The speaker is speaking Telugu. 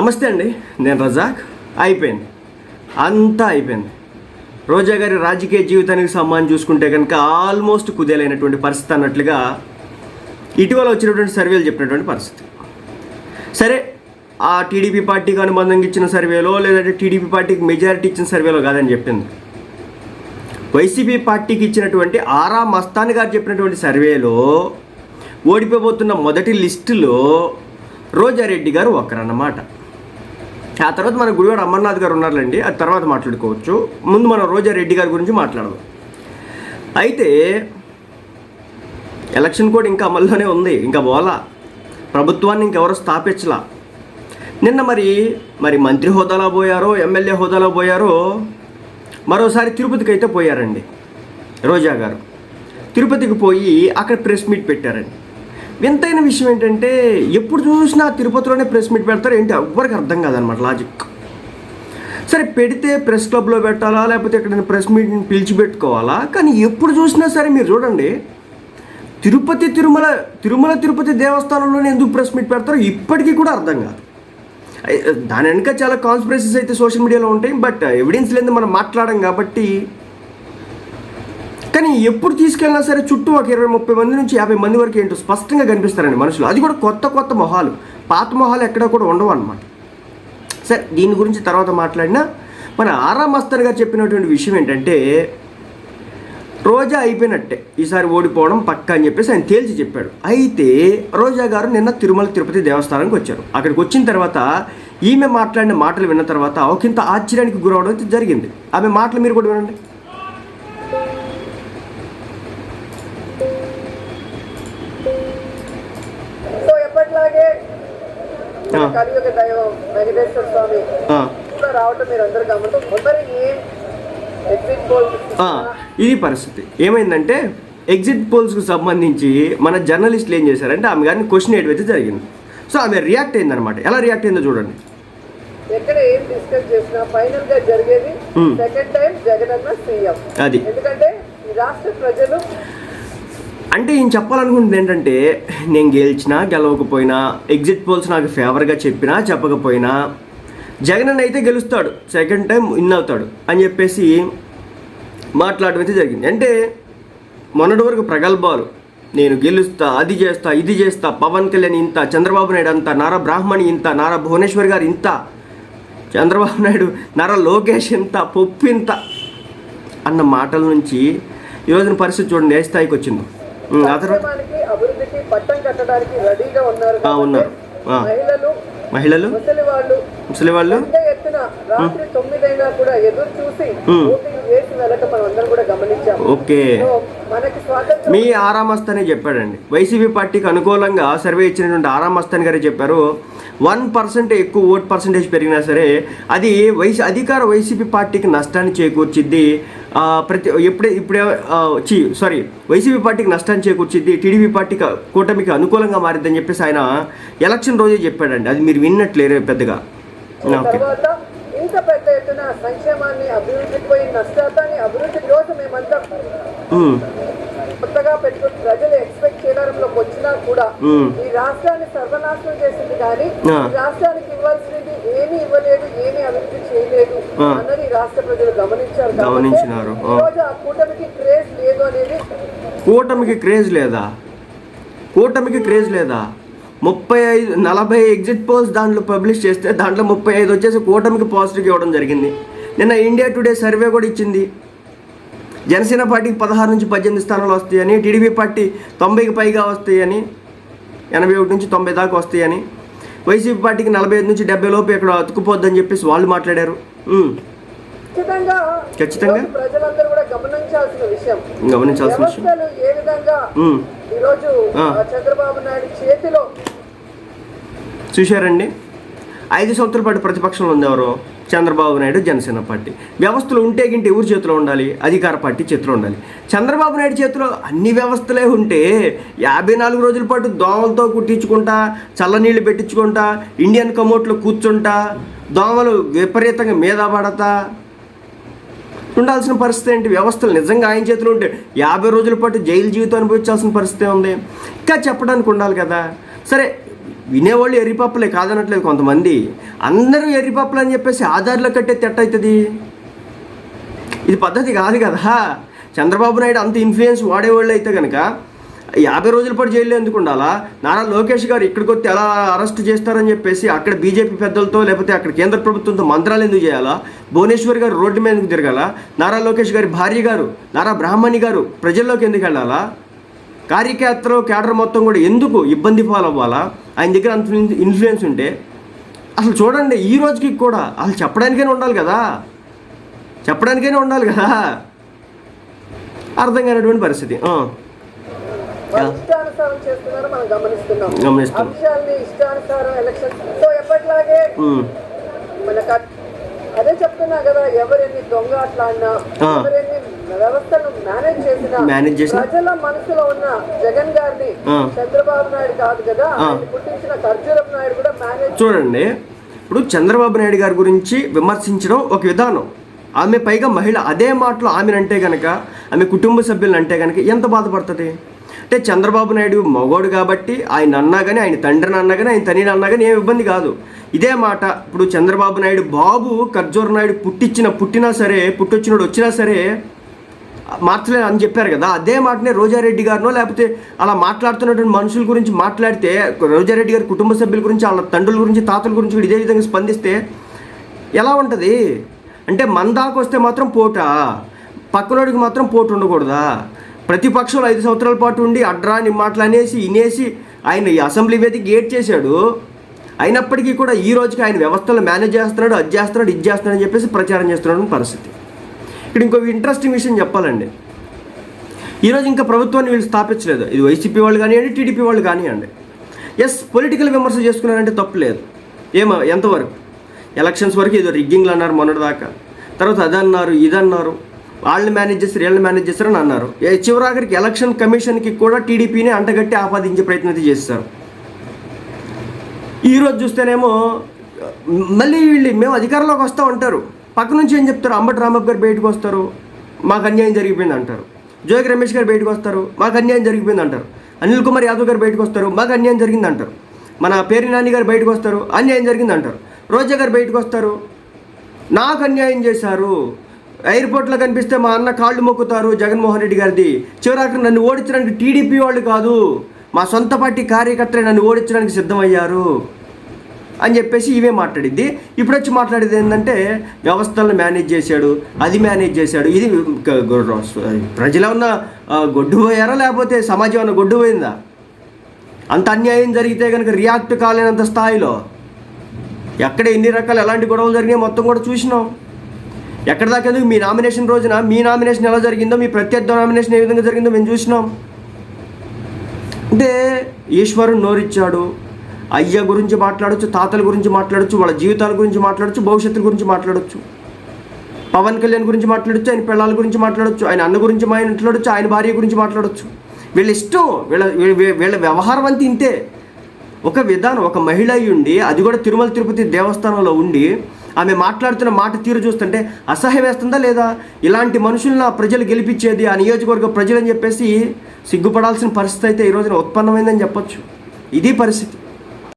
నమస్తే అండి నేను రజాక్. అయిపోయింది. అంతా అయిపోయింది. రోజా గారి రాజకీయ జీవితానికి సంబంధం చూసుకుంటే కనుక ఆల్మోస్ట్ కుదేలైనటువంటి పరిస్థితి అన్నట్లుగా ఇటీవల వచ్చినటువంటి సర్వేలు చెప్పినటువంటి పరిస్థితి. సరే ఆ టీడీపీ పార్టీకి అనుబంధంగా ఇచ్చిన సర్వేలో లేదంటే టీడీపీ పార్టీకి మెజారిటీ ఇచ్చిన సర్వేలో కాదని చెప్పింది. వైసీపీ పార్టీకి ఇచ్చినటువంటి ఆరా మస్తాన్ గారు చెప్పినటువంటి సర్వేలో ఓడిపోబోతున్న మొదటి లిస్టులో రోజారెడ్డి గారు ఒకరన్నమాట. ఆ తర్వాత మన గుడివాడ అమర్నాథ్ గారు ఉన్నారులేండి ఆ తర్వాత మాట్లాడుకోవచ్చు. ముందు మనం రోజా రెడ్డి గారి గురించి మాట్లాడదాం. అయితే ఎలక్షన్ కోడ్ ఇంకా అమల్లోనే ఉంది ఇంకా పోలా ప్రభుత్వాన్ని ఇంకెవరు స్థాపించలా. నిన్న మరి మరి మంత్రి హోదాలో పోయారో ఎమ్మెల్యే హోదాలో పోయారో మరోసారి తిరుపతికి అయితే పోయారండి రోజా గారు. తిరుపతికి పోయి అక్కడ ప్రెస్ మీట్ పెట్టారండి. వింతైన విషయం ఏంటంటే ఎప్పుడు చూసినా తిరుపతిలోనే ప్రెస్ మీట్ పెడతారు ఏంటి? ఎవ్వరికి అర్థం కాదనమాట లాజిక్ సరే పెడితే ప్రెస్ క్లబ్లో పెట్టాలా? లేకపోతే ఎక్కడైనా ప్రెస్ మీట్ని పిలిచి పెట్టుకోవాలా? కానీ ఎప్పుడు చూసినా సరే మీరు చూడండి తిరుపతి తిరుమల తిరుమల తిరుపతి దేవస్థానంలోనే ఎందుకు ప్రెస్ మీట్ పెడతారో ఇప్పటికీ కూడా అర్థం కాదు. దాని వెనుక చాలా కాన్స్పిరసీస్ అయితే సోషల్ మీడియాలో ఉంటాయి బట్ ఎవిడెన్స్ లేని మనం మాట్లాడడం కాబట్టి కానీ ఎప్పుడు తీసుకెళ్ళినా సరే చుట్టూ ఒక ఇరవై ముప్పై మంది నుంచి యాభై మంది వరకు ఏంటో స్పష్టంగా కనిపిస్తారండి మనుషులు. అది కూడా కొత్త కొత్త మొహాలు. పాత మొహాలు ఎక్కడ కూడా ఉండవు అనమాట సరే దీని గురించి తర్వాత మాట్లాడినా. మన ఆరా మస్తర్ గారు చెప్పినటువంటి విషయం ఏంటంటే రోజా అయిపోయినట్టే. ఈసారి ఓడిపోవడం పక్కా అని చెప్పేసి ఆయన తేల్చి చెప్పాడు. అయితే రోజా గారు నిన్న తిరుమల తిరుపతి దేవస్థానానికి వచ్చారు. అక్కడికి వచ్చిన తర్వాత ఈమె మాట్లాడిన మాటలు విన్న తర్వాత ఒకంత ఆశ్చర్యానికి గురవడం అయితే జరిగింది. ఆమె మాటలు మీరు కూడా వినండి. కలియుగ దైవం వెంకటేశ్వర స్వామి రావటం మీరు అందరు ఎగ్జిట్ పోల్ ఇది పరిస్థితి. ఏమైందంటే ఎగ్జిట్ పోల్స్కి సంబంధించి మన జర్నలిస్టులు ఏం చేశారంటే ఆమె గారిని క్వశ్చన్ అయితే జరిగింది. సో ఆమె రియాక్ట్ అయిందనమాట ఎలా రియాక్ట్ అయిందో చూడండి. ఎక్కడ ఏం డిస్కస్ చేసినా ఫైనల్గా జరిగేది. Second time CM. అది. ఎందుకంటే రాష్ట్ర ప్రజలు అంటే ఈయన చెప్పాలనుకుంటుంది ఏంటంటే నేను గెలిచినా గెలవకపోయినా ఎగ్జిట్ పోల్స్ నాకు ఫేవర్గా చెప్పినా చెప్పకపోయినా జగన్ అయితే గెలుస్తాడు. సెకండ్ టైం విన్ అవుతాడు అని చెప్పేసి మాట్లాడడం అయితే జరిగింది. అంటే మొన్నటి వరకు ప్రగల్భాలు నేను గెలుస్తా అది చేస్తా ఇది చేస్తా పవన్ కళ్యాణ్ ఇంత చంద్రబాబు నాయుడు అంత నారా బ్రాహ్మణి ఇంత నారా భువనేశ్వర్ గారు ఇంత చంద్రబాబు నాయుడు నారా లోకేష్ ఇంత పొప్పింత ఇంత అన్న మాటల నుంచి ఈరోజున పరిస్థితి చూడండి ఏ స్థాయికి వచ్చిందో. ఆ తర్వాత సంక్షేమానికి అభివృద్ధికి పట్టం కట్టడానికి రెడీగా ఉన్నారు. మహిళలు మహిళలు? ముసలి వాళ్ళు ముసలి వాళ్ళు ఎత్తున రాత్రి తొమ్మిదైనా కూడా ఎదురు చూసి ఓకే. మీ ఆరామస్తానే చెప్పాడండి. వైసీపీ పార్టీకి అనుకూలంగా సర్వే ఇచ్చినటువంటి ఆరామస్తాన్ గారే చెప్పారు. వన్ పర్సెంట్ ఎక్కువ ఓట్ పర్సంటేజ్ పెరిగినా సరే అది వైసీ అధికార వైసీపీ పార్టీకి నష్టాన్ని చేకూర్చిద్ది. ప్రతి ఎప్పుడే ఇప్పుడే చి సారీ వైసీపీ పార్టీకి నష్టాన్ని చేకూర్చిద్ది టీడీపీ పార్టీకి కూటమికి అనుకూలంగా మారిద్దని చెప్పేసి ఆయన ఎలక్షన్ రోజే చెప్పాడండి. అది మీరు విన్నట్లేరే పెద్దగా. ఓకే. ఇంత పెద్ద ఎత్తున సంక్షేమాన్ని అభివృద్ధికి పోయి నష్టాన్ని అభివృద్ధి కోసం మేమంతా కొత్తగా పెట్టుకుని ప్రజలు ఎక్స్పెక్ట్ చేయడంలోకి వచ్చినా కూడా. ఈ రాష్ట్రాన్ని సర్వనాశనం చేసింది కానీ రాష్ట్రానికి ఇవ్వాల్సినది ఏమీ ఇవ్వలేదు ఏమీ అభివృద్ధి చేయలేదు. అన్నది రాష్ట్ర ప్రజలు గమనించారు గమనించినారు. రోజు ఆ కూటమికి క్రేజ్ లేదు అనేది కూటమికి క్రేజ్ లేదా కూటమికి క్రేజ్ లేదా ముప్పై ఐదు నలభై ఎగ్జిట్ పోల్స్ దాంట్లో పబ్లిష్ చేస్తే దాంట్లో ముప్పై ఐదు వచ్చేసి కూటమికి పాజిటివ్ ఇవ్వడం జరిగింది. నిన్న ఇండియా టుడే సర్వే కూడా ఇచ్చింది. జనసేన పార్టీకి పదహారు నుంచి పద్దెనిమిది స్థానాలు వస్తాయని టీడీపీ పార్టీ తొంభైకి పైగా వస్తాయని ఎనభై ఒకటి నుంచి తొంభై దాకా వస్తాయని వైసీపీ పార్టీకి నలభై ఐదు నుంచి డెబ్బై లోపు ఇక్కడ అతుకుపోద్దని చెప్పేసి వాళ్ళు మాట్లాడారు. ఖచ్చితంగా గమనించాల్సిన విషయం. గమనించాల్సిన విషయం. వ్యవస్థలు ఏ విధంగా ఉమ్. ఈరోజు ఆ. ఆ. చంద్రబాబు నాయుడు చేతిలో చూశారండి? ఐదు సంవత్సరాల పాటు ప్రతిపక్షంలో ఉంది ఎవరు చంద్రబాబు నాయుడు జనసేన పార్టీ. వ్యవస్థలు ఉంటే గింటే ఎవరి చేతిలో ఉండాలి? అధికార పార్టీ చేతిలో ఉండాలి. చంద్రబాబు నాయుడు చేతిలో అన్ని వ్యవస్థలే ఉంటే యాభై నాలుగు రోజుల పాటు దోమలతో కుట్టించుకుంటా చల్లనీళ్ళు పెట్టించుకుంటా ఇండియన్ కమోట్లో కూర్చుంటా దోమలు విపరీతంగా మీద పడతా ఉండాల్సిన పరిస్థితి ఏంటి? వ్యవస్థలు నిజంగా ఆయన చేతిలో ఉంటే యాభై రోజుల పాటు జైలు జీవితం అనుభవించాల్సిన పరిస్థితి ఉంది ఇంకా చెప్పడానికి ఉండాలి కదా. సరే వినేవాళ్ళు ఎర్రిపప్పులే కాదనట్లేదు కొంతమంది. అందరూ ఎర్రిపప్పులు అని చెప్పేసి ఆధార్లో కట్టే తెట్ట అవుతుంది ఇది పద్ధతి కాదు కదా. చంద్రబాబు నాయుడు అంత ఇన్ఫ్లుయెన్స్ వాడేవాళ్ళు అయితే కనుక యాభై రోజుల పాటు జైల్లో ఎందుకు ఉండాలా? నారా లోకేష్ గారు ఇక్కడికి వచ్చి ఎలా అరెస్ట్ చేస్తారని చెప్పేసి అక్కడ బీజేపీ పెద్దలతో లేకపోతే అక్కడ కేంద్ర ప్రభుత్వంతో మంత్రాలు ఎందుకు చేయాలా? భువనేశ్వర్ గారు రోడ్డు మీద ఎందుకు తిరగాల? నారా లోకేష్ గారి భార్య గారు నారా బ్రాహ్మణి గారు ప్రజల్లోకి ఎందుకు వెళ్ళాలా? కార్యకర్తలు కేడర్ మొత్తం కూడా ఎందుకు ఇబ్బంది పాలవ్వాలా? ఆయన దగ్గర అంత ఇన్ఫ్లుయెన్స్ ఉంటే అసలు చూడండి ఈ రోజుకి కూడా అసలు చెప్పడానికైనా ఉండాలి కదా? చెప్పడానికైనా ఉండాలి కదా? అర్థం కానటువంటి పరిస్థితి. గమనిస్తున్నాం. అదే చెప్తున్నా కదా ఎవరెన్ని దొంగ అట్లా అన్నా. ఎవరెన్ని వ్యవస్థను మేనేజ్ చేసినా మేనేజ్ చేసినా? ప్రజల మనసులో ఉన్న జగన్ గారిని. చంద్రబాబు నాయుడు కాదు కదా పుట్టించిన ఖర్జూరపు నాయుడు కూడా మేనేజ్ చూడండి ఇప్పుడు చంద్రబాబు నాయుడు గారి గురించి విమర్శించడం ఒక విధానం ఆమె పైగా మహిళ అదే మాటలు ఆమెనంటే కనుక ఆమె కుటుంబ సభ్యులను అంటే కనుక ఎంత బాధపడుతుంది అంటే చంద్రబాబు నాయుడు మగోడు కాబట్టి ఆయన అన్నా కానీ ఆయన తండ్రిని అన్నా కానీ ఆయన తనని అన్నా కానీ ఏం ఇబ్బంది కాదు. ఇదే మాట. ఇప్పుడు చంద్రబాబు నాయుడు బాబు ఖర్జూర నాయుడు పుట్టించిన పుట్టినా సరే పుట్టొచ్చినోడు వచ్చినా సరే మార్చలేదు అని చెప్పారు కదా. అదే మాటనే రోజారెడ్డి గారినో లేకపోతే అలా మాట్లాడుతున్నటువంటి మనుషుల గురించి మాట్లాడితే రోజారెడ్డి గారి కుటుంబ సభ్యుల గురించి వాళ్ళ తండ్రుల గురించి తాతల గురించి ఇదే విధంగా స్పందిస్తే ఎలా ఉంటుంది? అంటే మన దాకా వస్తే మాత్రం పోటా పక్కనోడికి మాత్రం పోటు ఉండకూడదా ప్రతిపక్షంలో ఐదు సంవత్సరాల పాటు ఉండి అడ్రాని మాటలు అనేసి ఇనేసి ఆయన ఈ అసెంబ్లీ వేదిక గేట్ చేశాడు. అయినప్పటికీ కూడా ఈ రోజుకి ఆయన వ్యవస్థలు మేనేజ్ చేస్తున్నాడు అది చేస్తున్నాడు ఇది చేస్తున్నాడు అని చెప్పేసి ప్రచారం చేస్తున్నాడు పరిస్థితి. ఇక్కడ ఇంకో ఇంట్రెస్టింగ్ విషయం చెప్పాలండి. ఈరోజు ఇంకా ప్రభుత్వాన్ని వీళ్ళు స్థాపించలేదు. ఇది వైసీపీ వాళ్ళు కానివ్వండి టీడీపీ వాళ్ళు కానివ్వండి. ఎస్ పొలిటికల్ విమర్శ చేసుకున్నారంటే తప్పు లేదు. ఏమో ఎంతవరకు? ఎలక్షన్స్ వరకు ఏదో రిగ్గింగ్లు అన్నారు మొన్నటిదాకా. తర్వాత అదన్నారు ఇదన్నారు. వాళ్ళని మేనేజ్ చేస్తారు వీళ్ళని మేనేజ్ చేస్తారని అన్నారు. ఏ చివరాఖరికి ఎలక్షన్ కమిషన్కి కూడా టీడీపీని అంటగట్టి ఆపాదించే ప్రయత్నం అయితే చేస్తారు. ఈరోజు చూస్తేనేమో మళ్ళీ వీళ్ళు మేము అధికారంలోకి వస్తూ ఉంటారు పక్క నుంచి ఏం చెప్తారు? అంబటి రామప్ప గారు బయటకు వస్తారు. మాకు అన్యాయం జరిగిపోయింది అంటారు. జోగి రమేష్ గారు బయటకు వస్తారు. మాకు అన్యాయం జరిగిపోయింది అంటారు. అనిల్ కుమార్ యాదవ్ గారు బయటకు వస్తారు. మాకు అన్యాయం జరిగింది అంటారు. మన పేరు నాని గారు బయటకు వస్తారు. అన్యాయం జరిగింది అంటారు. రోజా గారు బయటకు వస్తారు. నాకు అన్యాయం చేశారు. ఎయిర్పోర్ట్లో కనిపిస్తే మా అన్న కాళ్ళు మొక్కుతారు జగన్మోహన్ రెడ్డి గారిది. చివరికి నన్ను ఓడించడానికి టీడీపీ వాళ్ళు కాదు మా సొంత పార్టీ కార్యకర్తలే నన్ను ఓడించడానికి సిద్ధమయ్యారు అని చెప్పేసి ఇవే మాట్లాడిద్ది. ఇప్పుడు వచ్చి మాట్లాడేది ఏంటంటే వ్యవస్థలను మేనేజ్ చేశాడు అది మేనేజ్ చేశాడు ఇది ప్రజలు ఉన్న గొడ్డు పోయారా లేకపోతే సమాజం ఏమన్నా గొడ్డు పోయిందా? అంత అన్యాయం జరిగితే కనుక రియాక్ట్ కాలేనంత స్థాయిలో ఎక్కడ ఎన్ని రకాలు ఎలాంటి గొడవలు జరిగినాయి మొత్తం కూడా చూసినాం. ఎక్కడ దాకా ఎందుకు? మీ నామినేషన్ రోజున మీ నామినేషన్ ఎలా జరిగిందో మీ ప్రత్యర్థి నామినేషన్ ఏ విధంగా జరిగిందో మేము చూసినాం. అంటే ఈశ్వరుడు నోరిచ్చాడు. అయ్య గురించి మాట్లాడొచ్చు తాతల గురించి మాట్లాడచ్చు వాళ్ళ జీవితాల గురించి మాట్లాడచ్చు భవిష్యత్తు గురించి మాట్లాడొచ్చు. పవన్ కళ్యాణ్ గురించి మాట్లాడొచ్చు ఆయన పిల్లల గురించి మాట్లాడొచ్చు ఆయన అన్న గురించి మాట్లాడచ్చు ఆయన భార్య గురించి మాట్లాడొచ్చు. వీళ్ళ ఇష్టం వీళ్ళ వీళ్ళ వ్యవహారం అంతా ఇంతే. ఒక విధానం ఒక మహిళ అయి ఉండి అది కూడా తిరుమల తిరుపతి దేవస్థానంలో ఉండి ఆమె మాట్లాడుతున్న మాట తీరు చూస్తుంటే అసహ్యం వేస్తుందా లేదా? ఇలాంటి మనుషులను నా ప్రజలు గెలిపించేది ఆ నియోజకవర్గ ప్రజలని చెప్పేసి సిగ్గుపడాల్సిన పరిస్థితి అయితే ఈ రోజున ఉత్పన్నమైందని చెప్పొచ్చు. ఇది పరిస్థితి.